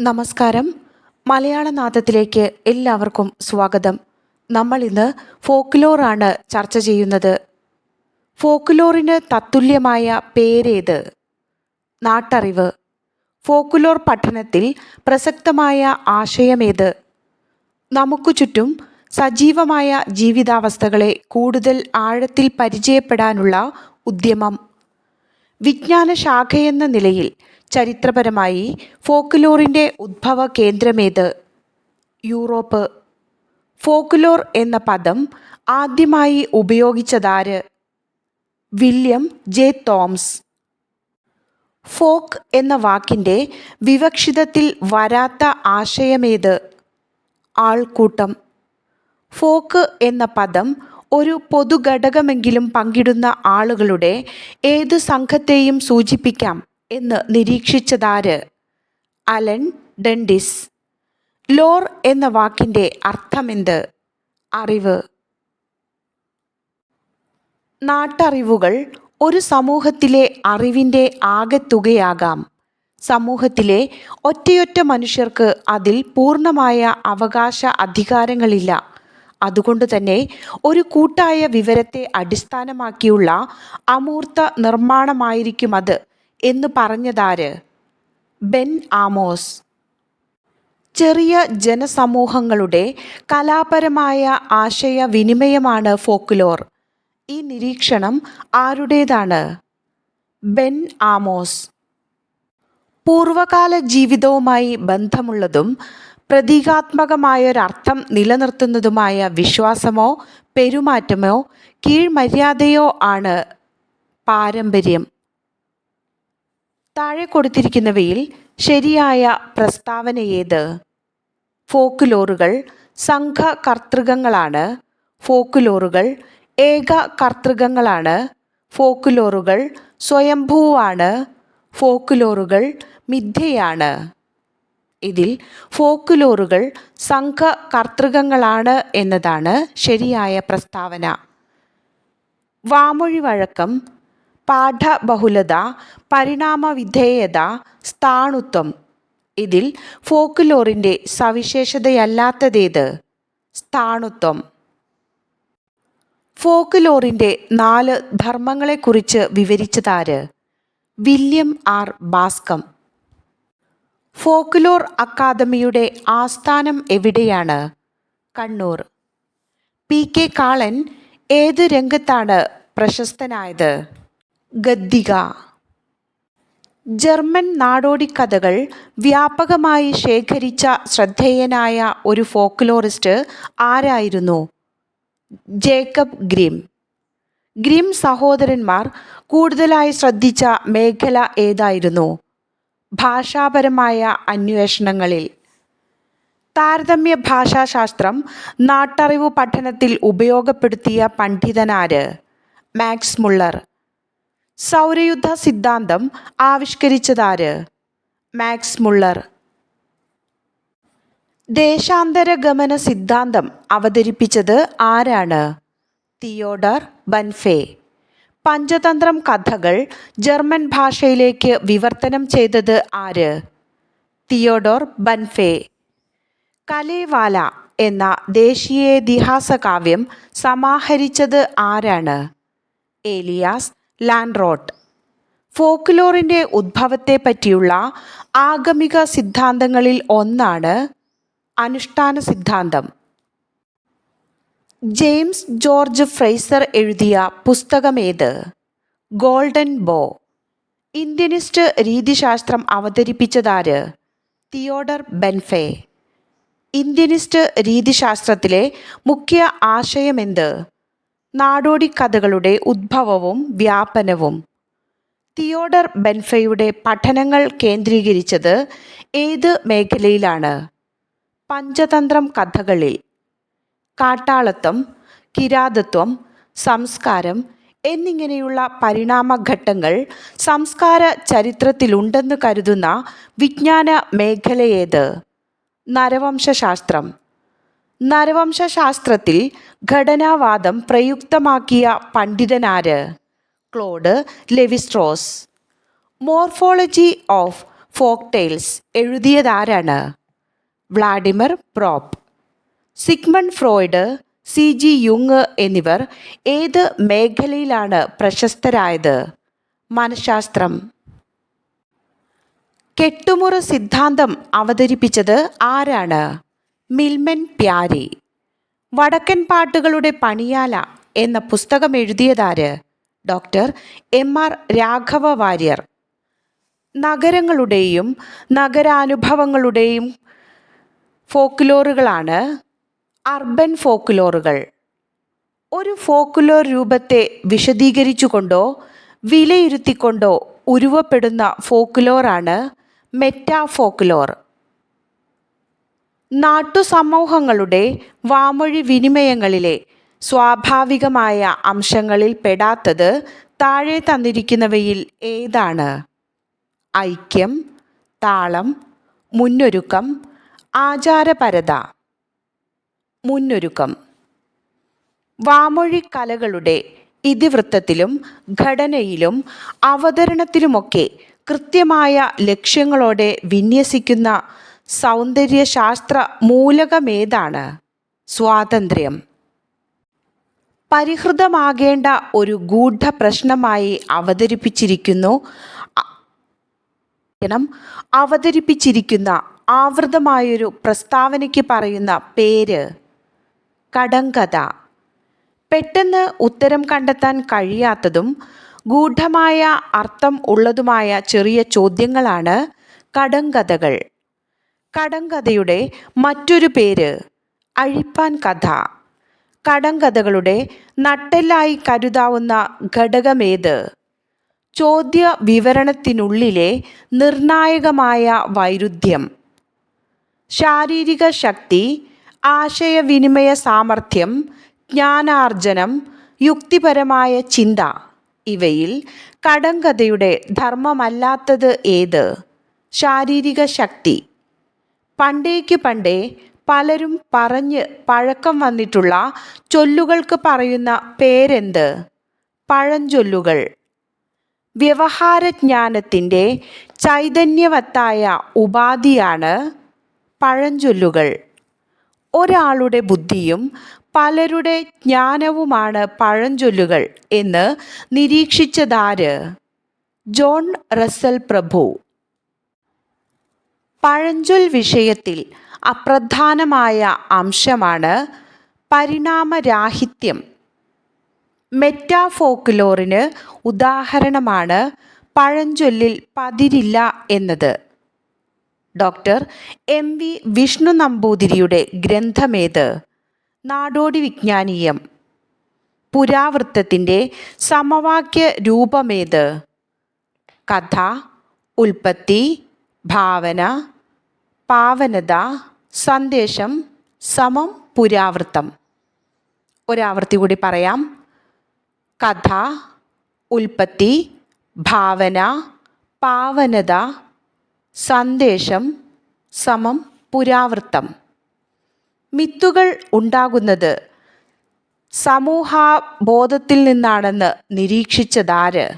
നമസ്കാരം. മലയാള നാദത്തിലേക്ക് എല്ലാവർക്കും സ്വാഗതം. നമ്മൾ ഇന്ന് ഫോക്ക്ലോറാണ് ചർച്ച ചെയ്യുന്നത്. ഫോക്ക്ലോറിന് തത്തുല്യമായ പേരേത്? നാട്ടറിവ്. ഫോക്ക്ലോർ പഠനത്തിൽ പ്രസക്തമായ ആശയമേത്? നമുക്ക് ചുറ്റും സജീവമായ ജീവിതാവസ്ഥകളെ കൂടുതൽ ആഴത്തിൽ പരിചയപ്പെടാനുള്ള ഉദ്യമം. വിജ്ഞാന ശാഖയെന്ന നിലയിൽ ചരിത്രപരമായി ഫോക്ക്ലോറിന്റെ ഉദ്ഭവ കേന്ദ്രമേത്? യൂറോപ്പ്. ഫോക്ക്ലോർ എന്ന പദം ആദ്യമായി ഉപയോഗിച്ചതാര്? William J. തോംസ്. ഫോക്ക് എന്ന വാക്കിന്റെ വിവക്ഷിതത്തിൽ വരാത്ത ആശയമേത്? ആൾക്കൂട്ടം. ഫോക്ക് എന്ന പദം ഒരു പൊതുഘടകമെങ്കിലും പങ്കിടുന്ന ആളുകളുടെ ഏത് സംഘത്തെയും സൂചിപ്പിക്കാം. എന്ന് നിരീക്ഷിച്ചതാര്? അലൻ ഡെൻഡിസ്. ലോർ എന്ന വാക്കിന്റെ അർത്ഥമെന്ത്? അറിവ്. നാട്ടറിവുകൾ ഒരു സമൂഹത്തിലെ അറിവിന്റെ ആകെത്തുകയാകാം സമൂഹത്തിലെ ഒറ്റയൊറ്റ മനുഷ്യർക്ക് അതിൽ പൂർണമായ അവകാശ അധികാരങ്ങളില്ല. അതുകൊണ്ട് തന്നെ ഒരു കൂട്ടായ വിവരത്തെ അടിസ്ഥാനമാക്കിയുള്ള അമൂർത്ത നിർമ്മാണമായിരിക്കും അത്. എന്ന് പറഞ്ഞതാര്? Ben Amos. ചെറിയ ജനസമൂഹങ്ങളുടെ കലാപരമായ ആശയവിനിമയമാണ് ഫോക്ലോർ ഈ നിരീക്ഷണം ആരുടേതാണ്? Ben Amos. പൂർവകാല ജീവിതവുമായി ബന്ധമുള്ളതും പ്രതീകാത്മകമായൊരർത്ഥം നിലനിർത്തുന്നതുമായ വിശ്വാസമോ പെരുമാറ്റമോ കീഴ്മര്യാദയോ ആണ് പാരമ്പര്യം. താഴെ കൊടുത്തിരിക്കുന്നവയിൽ ശരിയായ പ്രസ്താവന ഏത് സംഘ സംഘകർത്തൃകങ്ങളാണ്. ഫോക്കുലോറുകൾ ഏക കർത്തൃകങ്ങളാണ് ഫോക്കുലോറുകൾ സ്വയംഭൂവാണ്. ഫോക്കുലോറുകൾ മിഥ്യയാണ്. ഇതിൽ ഫോക്ക്ലോറുകൾ സംഘകർത്തൃകങ്ങളാണ് എന്നതാണ് ശരിയായ പ്രസ്താവന. വാമൊഴി വഴക്കം പാഠബഹുലത പരിണാമവിധേയത സ്ഥാണുത്വം. ഇതിൽ ഫോക്ക്ലോറിന്റെ സവിശേഷതയല്ലാത്തതേത്? സ്ഥാണുത്വം. ഫോക്ക്ലോറിന്റെ നാല് ധർമ്മങ്ങളെക്കുറിച്ച് വിവരിച്ചതാര്? William R Bascom. ഫോക്ക്ലോർ അക്കാദമിയുടെ ആസ്ഥാനം എവിടെയാണ്? കണ്ണൂർ. പി കെ കാളൻ ഏത് രംഗത്താണ് പ്രശസ്തനായത്? ഗദ്ദിക. ജർമ്മൻ നാടോടി കഥകൾ വ്യാപകമായി ശേഖരിച്ച ശ്രദ്ധേയനായ ഒരു ഫോക്ലോറിസ്റ്റ് ആരായിരുന്നു? Jacob grim. ഗ്രിം സഹോദരന്മാർ കൂടുതലായി ശ്രദ്ധിച്ച മേഖല ഏതായിരുന്നു? ഭാഷാപരമായ അന്വേഷണങ്ങളിൽ. താരതമ്യ ഭാഷാശാസ്ത്രം നാട്ടറിവ് പഠനത്തിൽ ഉപയോഗപ്പെടുത്തിയ പണ്ഡിതനാര്? Max Muller. സൗരയുദ്ധ സിദ്ധാന്തം ആവിഷ്കരിച്ചതാര്? Max Muller. ദേശാന്തര ഗമന സിദ്ധാന്തം അവതരിപ്പിച്ചത് ആരാണ്? തിയോഡർ ബൻഫേ. പഞ്ചതന്ത്രം കഥകൾ ജർമ്മൻ ഭാഷയിലേക്ക് വിവർത്തനം ചെയ്തത് ആര്? തിയോഡോർ ബൻഫേ. കലേവാല എന്ന ദേശീയേതിഹാസ കാവ്യം സമാഹരിച്ചത് ആരാണ്? ഏലിയാസ് ലാൻഡ്രോട്ട്. ഫോക്ക്ലോറിന്റെ ഉദ്ഭവത്തെ പറ്റിയുള്ള ആഗമിക സിദ്ധാന്തങ്ങളിൽ ഒന്നാണ് അനുഷ്ഠാന സിദ്ധാന്തം. ജെയിംസ് ജോർജ് ഫ്രൈസർ എഴുതിയ പുസ്തകമേത്? ഗോൾഡൻ ബോ. ഇന്ത്യനിസ്റ്റ് രീതിശാസ്ത്രം അവതരിപ്പിച്ചതാര്? തിയോഡർ ബെൻഫേ. ഇന്ത്യനിസ്റ്റ് രീതിശാസ്ത്രത്തിലെ മുഖ്യ ആശയമെന്ത്? നാടോടിക്കഥകളുടെ ഉദ്ഭവവും വ്യാപനവും. തിയോഡർ ബെൻഫയുടെ പഠനങ്ങൾ കേന്ദ്രീകരിച്ചത് ഏത് മേഖലയിലാണ്? പഞ്ചതന്ത്രം കഥകളിൽ. കാട്ടാളത്വം കിരാതത്വം സംസ്കാരം എന്നിങ്ങനെയുള്ള പരിണാമഘട്ടങ്ങൾ സംസ്കാര ചരിത്രത്തിലുണ്ടെന്ന് കരുതുന്ന വിജ്ഞാന മേഖലയേത്? നരവംശാസ്ത്രം നരവംശാസ്ത്രത്തിൽ ഘടനാവാദം പ്രയുക്തമാക്കിയ പണ്ഡിതനാര്? Claude Levi Strauss. Morphology of folk tales എഴുതിയതാരാണ്? Vladimir Propp. Sigmund Freud C G യുങ് എന്നിവർ ഏത് മേഖലയിലാണ് പ്രശസ്തരായത്? മനഃശാസ്ത്രം. കെട്ടുമുറ സിദ്ധാന്തം അവതരിപ്പിച്ചത് ആരാണ്? മിൽമൻ പ്യാരി. വടക്കൻ പാട്ടുകളുടെ പണിയാല എന്ന പുസ്തകം എഴുതിയതാര്? Doctor M R Raghava Warrier. നഗരങ്ങളുടെയും നഗരാനുഭവങ്ങളുടെയും ഫോക്ലോറുകളാണ് അർബൻ ഫോക്ലോറുകൾ ഒരു ഫോക്ലോർ രൂപത്തെ വിശദീകരിച്ചുകൊണ്ടോ വിലയിരുത്തിക്കൊണ്ടോ ഉരുവപ്പെടുന്ന ഫോക്കുലോറാണ് മെറ്റാ ഫോക്ലോർ നാട്ടുസമൂഹങ്ങളുടെ വാമൊഴി വിനിമയങ്ങളിലെ സ്വാഭാവികമായ അംശങ്ങളിൽ പെടാത്തത് താഴെ തന്നിരിക്കുന്നവയിൽ ഏതാണ്? ഐക്യം താളം മുന്നൊരുക്കം ആചാരപരത. മുന്നൊരുക്കം. വാമൊഴി കലകളുടെ ഇതിവൃത്തത്തിലും ഘടനയിലും അവതരണത്തിലുമൊക്കെ കൃത്യമായ ലക്ഷ്യങ്ങളോടെ വിന്യസിക്കുന്ന സൗന്ദര്യശാസ്ത്ര മൂലകമേതാണ് സ്വാതന്ത്ര്യം. പരിഹൃതമാകേണ്ട ഒരു ഗൂഢ പ്രശ്നമായി അവതരിപ്പിച്ചിരിക്കുന്നു അവതരിപ്പിച്ചിരിക്കുന്ന ആവൃതമായൊരു പ്രസ്താവനയ്ക്ക് പറയുന്ന പേര് കടങ്കഥ. പെട്ടെന്ന് ഉത്തരം കണ്ടെത്താൻ കഴിയാത്തതും ഗൂഢമായ അർത്ഥം ഉള്ളതുമായ ചെറിയ ചോദ്യങ്ങളാണ് കടങ്കഥകൾ. കടങ്കഥയുടെ മറ്റൊരു പേര് അഴിപ്പാൻ കഥ. കടങ്കഥകളുടെ നട്ടെല്ലായി കരുതാവുന്ന ഘടകമേത്? ചോദ്യ വിവരണത്തിനുള്ളിലെ നിർണായകമായ വൈരുദ്ധ്യം. ശാരീരിക ശക്തി ആശയവിനിമയ സാമർഥ്യം ജ്ഞാനാർജനം യുക്തിപരമായ ചിന്ത. ഇവയിൽ കടങ്കഥയുടെ ധർമ്മമല്ലാത്തത് ഏത്? ശാരീരിക ശക്തി പണ്ടേക്ക് പണ്ടേ പലരും പറഞ്ഞ് പഴക്കം വന്നിട്ടുള്ള ചൊല്ലുകൾക്ക് പറയുന്ന പേരെന്ത്? പഴഞ്ചൊല്ലുകൾ. വ്യവഹാരജ്ഞാനത്തിന്റെ ചൈതന്യവത്തായ ഉപാധിയാണ് പഴഞ്ചൊല്ലുകൾ. ഒരാളുടെ ബുദ്ധിയും പലരുടെ ജ്ഞാനവുമാണ് പഴഞ്ചൊല്ലുകൾ എന്ന് നിരീക്ഷിച്ചതാര്? ജോൺ റസ്സൽ പ്രഭു. പഴഞ്ചൊൽ വിഷയത്തിൽ അപ്രധാനമായ അംശമാണ് പരിണാമരാഹിത്യം. മെറ്റാഫോക്ലോറിന് ഉദാഹരണമാണ് പഴഞ്ചൊല്ലിൽ പതിരില്ല എന്നത്. ഡോക്ടർ എം വി വിഷ്ണു നമ്പൂതിരിയുടെ ഗ്രന്ഥമേത്? നാടോടി വിജ്ഞാനീയം. പുരാവൃത്തത്തിന്റെ സമവാക്യ രൂപമേത്? കഥ ഉൽപ്പത്തി ഭാവന പാവനത സന്ദേശം സമം പുരാവൃത്തം. ഒരാവൃത്തി കൂടി പറയാം. കഥ ഉൽപ്പത്തി ഭാവന പാവനത സന്ദേശം സമം പുരാവൃത്തം. മിത്തുകൾ ഉണ്ടാകുന്നത് സമൂഹബോധത്തിൽ നിന്നാണെന്ന് നിരീക്ഷിച്ചതാര്?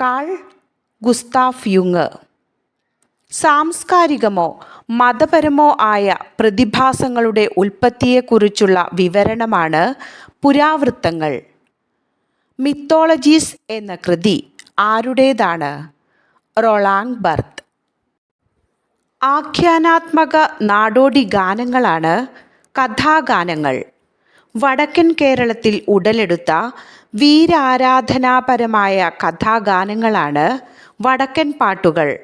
Call Gustav യുങ്. സാംസ്കാരികമോ മതപരമോ ആയ പ്രതിഭാസങ്ങളുടെ ഉൽപ്പത്തിയെക്കുറിച്ചുള്ള വിവരണമാണ് പുരാവൃത്തങ്ങൾ. മിത്തോളജീസ് എന്ന കൃതി ആരുടേതാണ്? Roland birth. ആഖ്യാനാത്മക നാടോടി ഗാനങ്ങളാണ് കഥാഗാനങ്ങൾ. വടക്കൻ കേരളത്തിൽ ഉടലെടുത്ത വീരാരാധനാപരമായ കഥാഗാനങ്ങളാണ് വടക്കൻ പാട്ടുകൾ.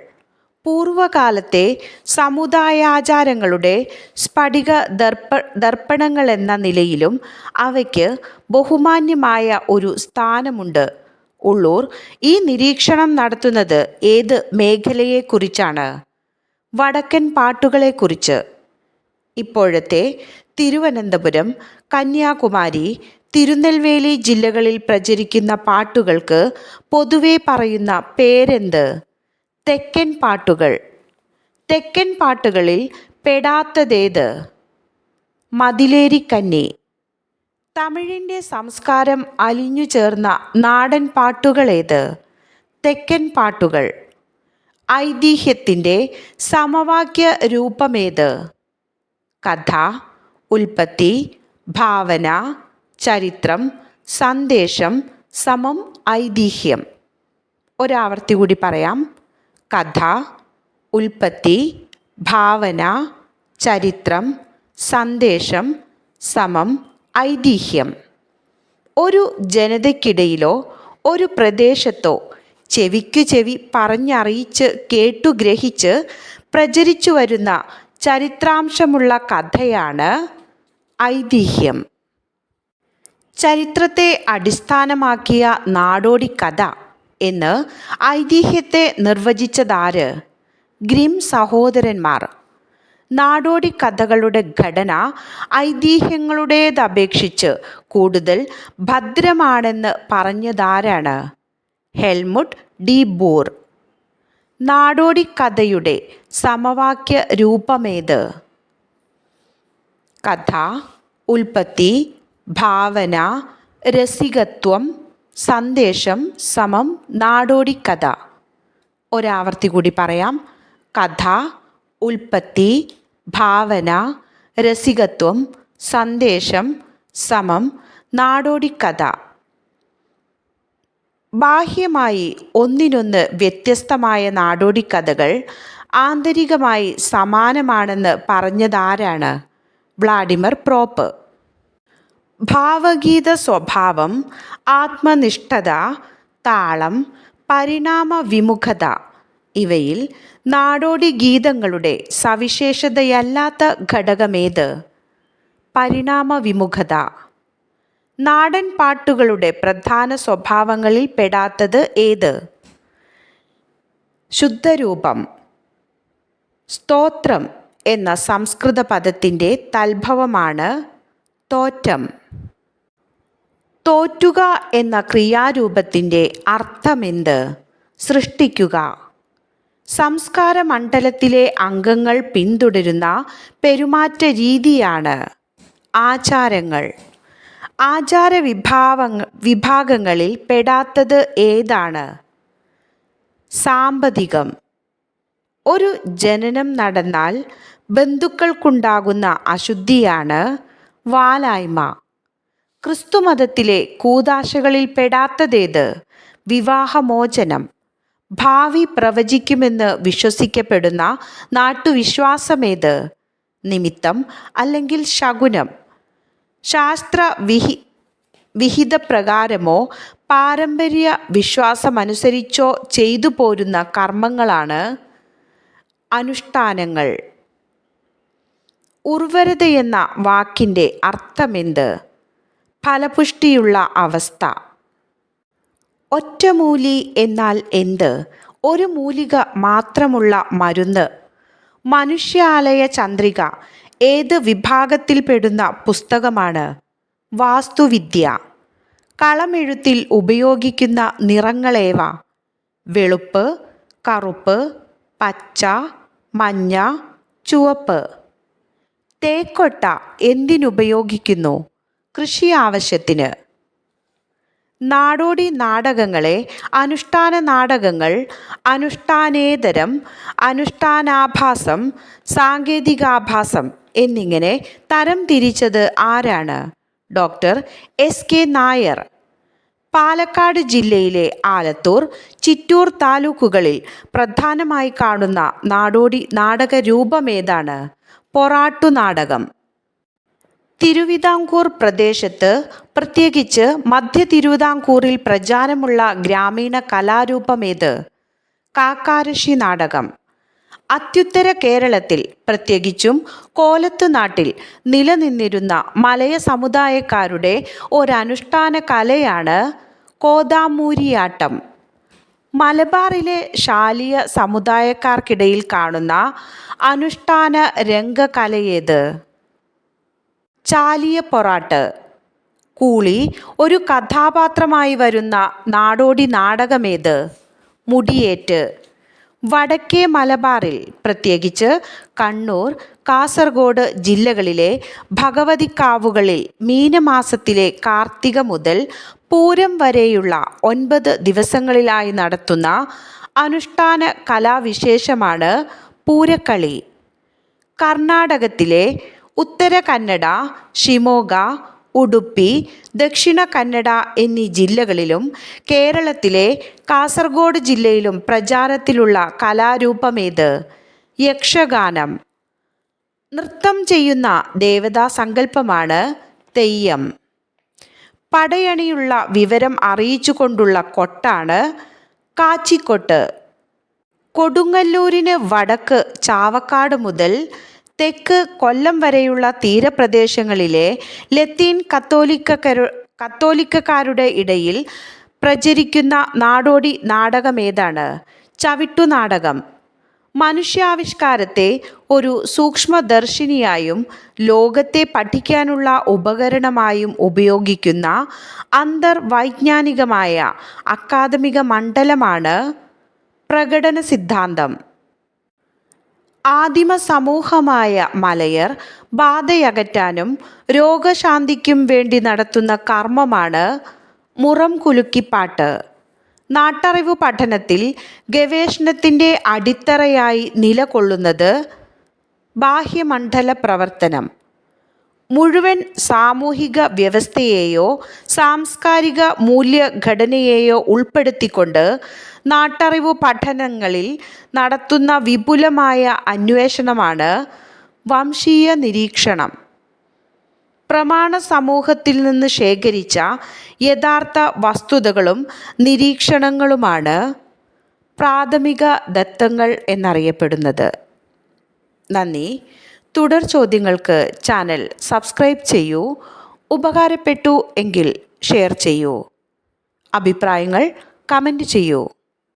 പൂർവകാലത്തെ സമുദായാചാരങ്ങളുടെ സ്ഫടിക ദർപ്പ ദർപ്പണങ്ങളെന്ന നിലയിലും അവയ്ക്ക് ബഹുമാന്യമായ ഒരു സ്ഥാനമുണ്ട്. ഉള്ളൂർ ഈ നിരീക്ഷണം നടത്തുന്നത് ഏത് മേഖലയെക്കുറിച്ചാണ്? വടക്കൻ പാട്ടുകളെക്കുറിച്ച്. ഇപ്പോഴത്തെ തിരുവനന്തപുരം കന്യാകുമാരി തിരുനെൽവേലി ജില്ലകളിൽ പ്രചരിക്കുന്ന പാട്ടുകൾക്ക് പൊതുവെ പറയുന്ന പേരെന്ത്? തെക്കൻ പാട്ടുകൾ. തെക്കൻ പാട്ടുകളിൽ പെടാത്തതേത്? മതിലേരിക്കന്നി. തമിഴിന്റെ സംസ്കാരം അലിഞ്ഞു ചേർന്ന നാടൻ പാട്ടുകളേത്? തെക്കൻ പാട്ടുകൾ. ഐതിഹ്യത്തിന്റെ സമവാക്യ രൂപമേത്? കഥ ഉൽപ്പത്തി ഭാവന ചരിത്രം സന്ദേശം സമം ഐതിഹ്യം. ഒരാവർത്തി കൂടി പറയാം. കഥ ഉൽപ്പത്തി ഭാവന ചരിത്രം സന്ദേശം സമം ഐതിഹ്യം. ഒരു ജനതയ്ക്കിടയിലോ ഒരു പ്രദേശത്തോ ചെവിക്കു ചെവി പറഞ്ഞറിയിച്ച് കേട്ടുഗ്രഹിച്ച് പ്രചരിച്ചു വരുന്ന ചരിത്രാംശമുള്ള കഥയാണ് ഐതിഹ്യം. ചരിത്രത്തെ അടിസ്ഥാനമാക്കിയ നാടോടി കഥ എന്ന് ഐതിഹ്യത്തെ നിർവചിച്ചതാര്? ഗ്രിം സഹോദരന്മാർ. നാടോടി കഥകളുടെ ഘടന ഐതിഹ്യങ്ങളുടേതപേക്ഷിച്ച് കൂടുതൽ ഭദ്രമാണെന്ന് പറഞ്ഞതാരാണ്? Helmut de Boor. നാടോടി കഥയുടെ സമവാക്യ രൂപമേത്? കഥ ഉൽപ്പത്തി ഭാവന രസികത്വം സന്ദേശം സമം നാടോടി കഥ. ഒരാവർത്തി കൂടി പറയാം. കഥ ഉൽപ്പത്തി ഭാവന രസികത്വം സന്ദേശം സമം നാടോടി കഥ. ബാഹ്യമായി ഒന്നിനൊന്ന് വ്യത്യസ്തമായ നാടോടി കഥകൾ ആന്തരികമായി സമാനമാണെന്ന് പറഞ്ഞതാരാണ്? Vladimir Propp. ഭാവഗീത സ്വഭാവം ആത്മനിഷ്ഠത താളം പരിണാമ വിമുഖത ഇവയിൽ നാടോടി ഗീതങ്ങളുടെ സവിശേഷതയല്ലാത്ത ഘടകമേത്? പരിണാമ വിമുഖത നാടൻ പാട്ടുകളുടെ പ്രധാന സ്വഭാവങ്ങളിൽ പെടാത്തത് ഏത്? ശുദ്ധരൂപം. സ്തോത്രം എന്ന സംസ്കൃത പദത്തിന്റെ തൽഭവമാണ് തോറ്റം. തോറ്റുക എന്ന ക്രിയാരൂപത്തിന്റെ അർത്ഥമെന്ത്? സൃഷ്ടിക്കുക. സംസ്കാര മണ്ഡലത്തിലെ അംഗങ്ങൾ പിന്തുടരുന്ന പെരുമാറ്റ രീതിയാണ് ആചാരങ്ങൾ. ആചാര വിഭാവങ്ങ വിഭാഗങ്ങളിൽ പെടാത്തത് ഏതാണ്? സാമ്പത്തികം. ഒരു ജനനം നടന്നാൽ ബന്ധുക്കൾക്കുണ്ടാകുന്ന അശുദ്ധിയാണ് വാലായ്മ. ക്രിസ്തുമതത്തിലെ കൂതാശകളിൽ പെടാത്തതേത്? വിവാഹമോചനം. ഭാവി പ്രവചിക്കുമെന്ന് വിശ്വസിക്കപ്പെടുന്ന നാട്ടുവിശ്വാസമേത്? നിമിത്തം അല്ലെങ്കിൽ ശകുനം. ശാസ്ത്ര വിഹി വിഹിതപ്രകാരമോ പാരമ്പര്യ വിശ്വാസമനുസരിച്ചോ ചെയ്തു പോരുന്ന കർമ്മങ്ങളാണ് അനുഷ്ഠാനങ്ങൾ. ഉർവരതയെന്ന വാക്കിന്റെ അർത്ഥമെന്ത്? ഫലപുഷ്ടിയുള്ള അവസ്ഥ. ഒറ്റമൂലി എന്നാൽ എന്ത്? ഒരു മൂലിക മാത്രമുള്ള മരുന്ന്. മനുഷ്യാലയ ചന്ദ്രിക ഏത് വിഭാഗത്തിൽപ്പെടുന്ന പുസ്തകമാണ്? വാസ്തുവിദ്യ. കളമെഴുത്തിൽ ഉപയോഗിക്കുന്ന നിറങ്ങളേവ? വെളുപ്പ് കറുപ്പ് പച്ച മഞ്ഞ ചുവപ്പ്. തേക്കൊട്ട എന്തിനുപയോഗിക്കുന്നു? കൃഷി ആവശ്യത്തിന് നാടോടി നാടകങ്ങളെ അനുഷ്ഠാന നാടകങ്ങൾ അനുഷ്ഠാനേതരം അനുഷ്ഠാനാഭാസം സാങ്കേതികാഭാസം എന്നിങ്ങനെ തരം തിരിച്ചത് ആരാണ്? Doctor S K Nair. Palakkad ജില്ലയിലെ ആലത്തൂർ ചിറ്റൂർ താലൂക്കുകളിൽ പ്രധാനമായി കാണുന്ന നാടോടി നാടക രൂപമേതാണ് പൊറാട്ടു നാടകം. തിരുവിതാംകൂർ പ്രദേശത്ത് പ്രത്യേകിച്ച് മധ്യ തിരുവിതാംകൂറിൽ പ്രചാരമുള്ള ഗ്രാമീണ കലാരൂപമേത് കാക്കാരശി നാടകം. അത്യുത്തര കേരളത്തിൽ പ്രത്യേകിച്ചും കോലത്ത് നാട്ടിൽ നിലനിന്നിരുന്ന മലയ സമുദായക്കാരുടെ ഒരനുഷ്ഠാന കലയാണ് കോതാമൂരിയാട്ടം. മലബാറിലെ ശാലിയ സമുദായക്കാർക്കിടയിൽ കാണുന്ന അനുഷ്ഠാന രംഗകലയേത് ചാലിയ പൊറാട്ട്. കൂളി ഒരു കഥാപാത്രമായി വരുന്ന നാടോടി നാടകമേത്? മുടിയേറ്റ്. വടക്കേ മലബാറിൽ പ്രത്യേകിച്ച് കണ്ണൂർ കാസർഗോഡ് ജില്ലകളിലെ ഭഗവതിക്കാവുകളിൽ മീനമാസത്തിലെ കാർത്തിക മുതൽ പൂരം വരെയുള്ള ഒൻപത് ദിവസങ്ങളിലായി നടത്തുന്ന അനുഷ്ഠാന കലാവിശേഷമാണ് പൂരക്കളി. കർണാടകത്തിലെ ഉത്തര കന്നഡ ഷിമോഗ ഉടുപ്പി ദക്ഷിണ കന്നഡ എന്നീ ജില്ലകളിലും കേരളത്തിലെ കാസർഗോഡ് ജില്ലയിലും പ്രചാരത്തിലുള്ള കലാരൂപമേത്? യക്ഷഗാനം. നൃത്തം ചെയ്യുന്ന ദേവതാ സങ്കല്പമാണ് തെയ്യം. പടയണിയുള്ള വിവരം അറിയിച്ചുകൊണ്ടുള്ള കൊട്ടാണ് കാച്ചിക്കൊട്ട്. കൊടുങ്ങല്ലൂരിന് വടക്ക് ചാവക്കാട് മുതൽ തെക്ക് കൊല്ലം വരെയുള്ള തീരപ്രദേശങ്ങളിലെ ലത്തീൻ കത്തോലിക്കരു കത്തോലിക്കക്കാരുടെ ഇടയിൽ പ്രചരിക്കുന്ന നാടോടി നാടകം നാടകമേതാണ് ചവിട്ടുനാടകം മനുഷ്യാവിഷ്കാരത്തെ ഒരു സൂക്ഷ്മദർശിനിയായും ലോകത്തെ പഠിക്കാനുള്ള ഉപകരണമായും ഉപയോഗിക്കുന്ന അന്തർവൈജ്ഞാനികമായ അക്കാദമിക മണ്ഡലമാണ് പ്രകടന സിദ്ധാന്തം. ആദിമ സമൂഹമായ മലയർ ബാധയകറ്റാനും രോഗശാന്തിക്കും വേണ്ടി നടത്തുന്ന കർമ്മമാണ് മുറം കുലുക്കിപ്പാട്ട്. നാട്ടറിവ് പഠനത്തിൽ ഗവേഷണത്തിന്റെ അടിത്തറയായി നിലകൊള്ളുന്നത് ബാഹ്യമണ്ഡല പ്രവർത്തനം മുഴുവൻ സാമൂഹിക വ്യവസ്ഥയെയോ സാംസ്കാരിക മൂല്യഘടനയെയോ ഉൾപ്പെടുത്തിക്കൊണ്ട് നാട്ടറിവ് പഠനങ്ങളിൽ നടത്തുന്ന വിപുലമായ അന്വേഷണമാണ് വംശീയ നിരീക്ഷണം. പ്രമാണ സമൂഹത്തിൽ നിന്ന് ശേഖരിച്ച യഥാർത്ഥ വസ്തുതകളും നിരീക്ഷണങ്ങളുമാണ് പ്രാഥമിക ദത്തങ്ങൾ എന്നറിയപ്പെടുന്നത്. നന്ദി. തുടർ ചോദ്യങ്ങൾക്ക് ചാനൽ സബ്സ്ക്രൈബ് ചെയ്യൂ ഉപകാരപ്പെട്ടു എങ്കിൽ ഷെയർ ചെയ്യൂ. അഭിപ്രായങ്ങൾ കമന്റ് ചെയ്യൂ.